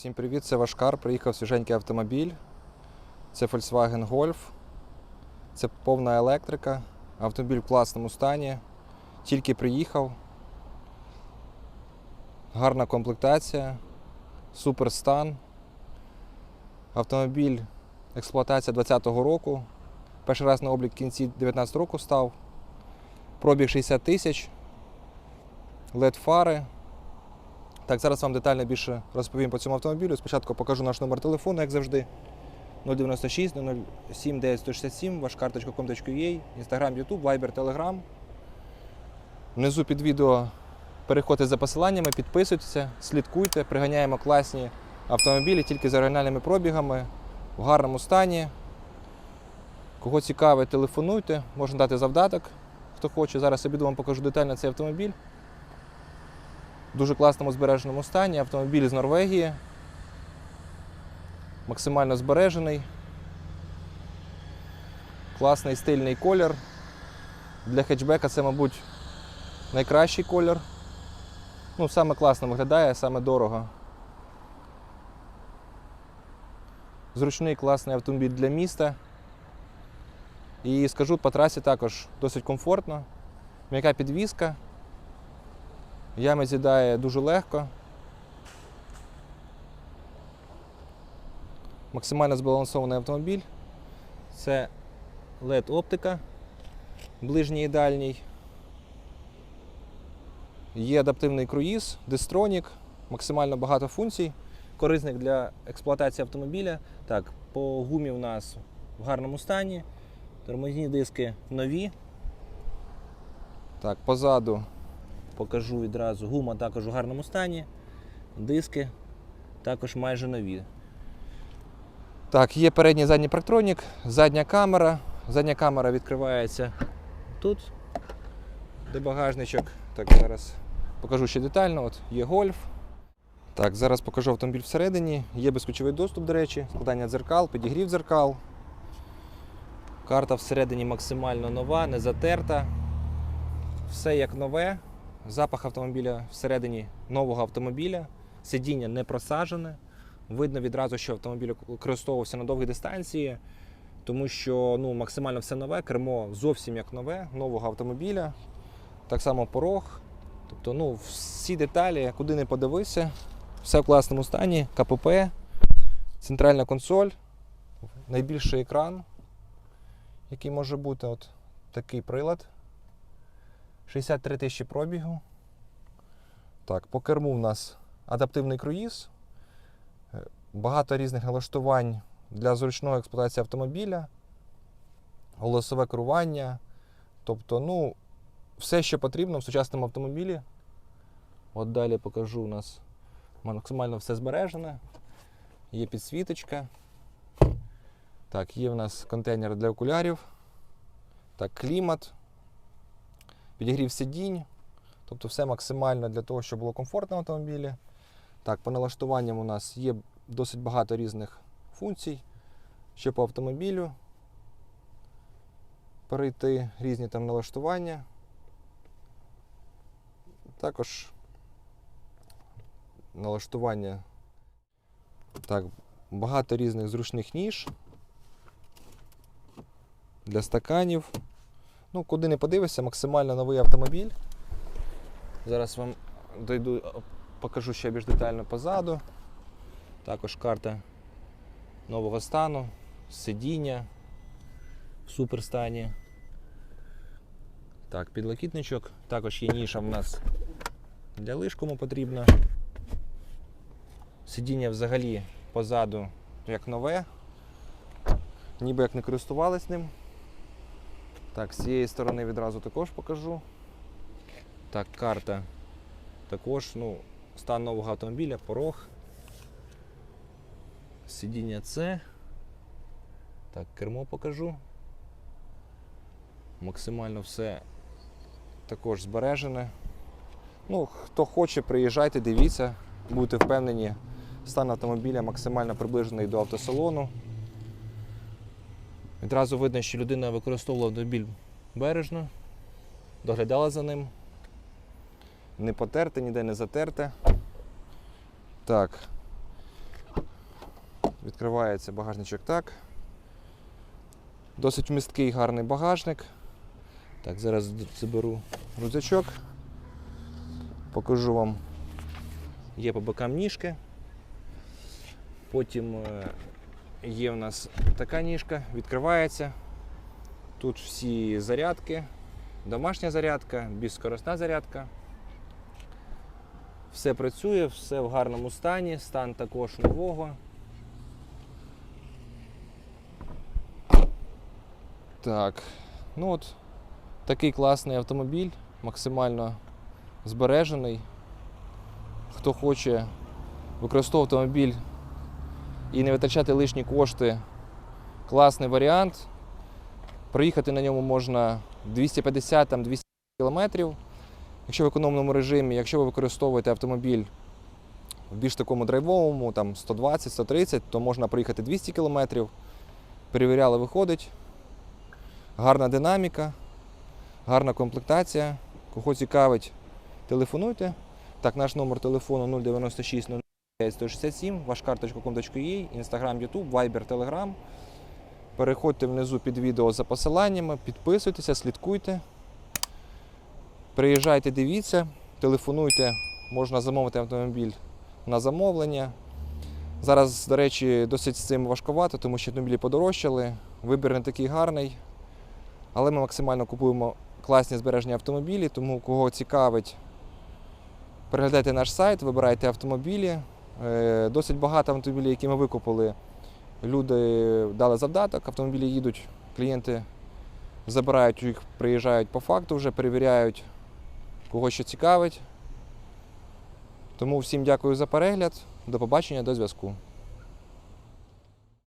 Всім привіт, це Вашкар. Приїхав свіженький автомобіль. Це Volkswagen Golf. Це повна електрика. Автомобіль в класному стані. Тільки приїхав. Гарна комплектація, супер стан. Автомобіль експлуатація 2020 року. Перший раз на облік в кінці 2019 року став. Пробіг 60 тисяч. LED фари. Так, зараз вам детально більше розповім по цьому автомобілю. Спочатку покажу наш номер телефону, як завжди. 096 007 967, ваш карточка.com.ua, Instagram, YouTube, Viber, Telegram. Внизу під відео переходьте за посиланнями, підписуйтеся, слідкуйте, приганяємо класні автомобілі тільки з оригінальними пробігами, в гарному стані. Кого цікавить, телефонуйте, можна дати завдаток, хто хоче. Зараз обіду вам покажу детально цей автомобіль. В дуже класному збереженому стані. Автомобіль з Норвегії. Максимально збережений. Класний стильний колір. Для хетчбека це, мабуть, найкращий колір. Ну, саме класно виглядає, саме дорого. Зручний класний автомобіль для міста. І скажу, по трасі також досить комфортно. М'яка підвізка. Ями з'їдає дуже легко. Максимально збалансований автомобіль. Це LED-оптика, ближній і дальній. Є адаптивний круїз, дистронік, максимально багато функцій, корисних для експлуатації автомобіля. Так, по гумі у нас в гарному стані. Тормозні диски нові. Так, позаду покажу відразу. Гума також у гарному стані. Диски також майже нові. Так, є передній задній парктронік, задня камера. Задня камера відкривається тут, де багажничок. Так, зараз покажу ще детально. От є гольф. Так, зараз покажу автомобіль всередині. Є безключовий доступ, до речі, складання дзеркал, підігрів дзеркал. Карта всередині максимально нова, не затерта. Все як нове. Запах автомобіля всередині нового автомобіля. Сидіння не просажене. Видно відразу, що автомобіль використовувався на довгі дистанції, тому що ну, максимально все нове, кермо зовсім як нове, нового автомобіля. Так само порог. Тобто, ну, всі деталі, куди не подивися, все в класному стані, КПП, центральна консоль, найбільший екран, який може бути от такий прилад. 63 тисячі пробігу. Так, по керму в нас адаптивний круїз. Е, Багато різних налаштувань для зручної експлуатації автомобіля, голосове керування. Тобто, ну, все, що потрібно в сучасному автомобілі. От далі покажу у нас максимально все збережене. Є підсвіточка. Так, є в нас контейнер для окулярів. Так, клімат підігрів сидінь, тобто все максимально для того, щоб було комфортно в автомобілі. Так, по налаштуванням у нас є досить багато різних функцій, ще по автомобілю. Перейти різні там налаштування. Також налаштування. Так, багато різних зручних ніж для стаканів. Ну, куди не подивишся, максимально новий автомобіль. Зараз вам дойду, покажу ще більш детально позаду. Також карта нового стану, сидіння в суперстані. Так, підлокітничок. Також є ніша в нас для лиш, кому потрібно. Сидіння взагалі позаду як нове, ніби як не користувались ним. Так, з цієї сторони відразу також покажу. Так, карта також, ну, стан нового автомобіля, порог. Сидіння С. Так, кермо покажу. Максимально все також збережене. Ну, хто хоче, приїжджайте, дивіться, будете впевнені, стан автомобіля максимально приближений до автосалону. Відразу видно, що людина використовувала автомобіль бережно, доглядала за ним. Не потерте, ніде не затерте. Так. Відкривається багажничок так. Досить вмісткий гарний багажник. Так, зараз заберу рюкзачок. Покажу вам. Є по бокам ніжки. Потім е, є в нас така ніжка, відкривається. Тут всі зарядки, домашня зарядка, безскоростна зарядка. Все працює, все в гарному стані, стан також нового. Так, ну от такий класний автомобіль, максимально збережений. Хто хоче використовувати автомобіль і не витрачати лишні кошти, класний варіант. Проїхати на ньому можна 250-200 кілометрів. Якщо в економному режимі, якщо ви використовуєте автомобіль в більш такому драйвовому, там 120-130, то можна проїхати 200 кілометрів. Перевіряли, виходить. Гарна динаміка, гарна комплектація. Кого цікавить, телефонуйте. Так, наш номер телефону 096 09 167, вашкарточка.com.ua, Instagram, YouTube, Viber, Telegram. Переходьте внизу під відео за посиланнями, підписуйтеся, слідкуйте. Приїжджайте, дивіться, телефонуйте, можна замовити автомобіль на замовлення. Зараз, до речі, досить з цим важкувато, тому що автомобілі подорожчали. Вибір не такий гарний. Але ми максимально купуємо класні збережені автомобілі, тому кого цікавить, переглядайте наш сайт, вибирайте автомобілі. Е, Досить багато автомобілів, які ми викупили. Люди дали завдаток, автомобілі їдуть, клієнти забирають їх, приїжджають по факту вже, перевіряють, кого що цікавить. Тому всім дякую за перегляд. До побачення, до зв'язку.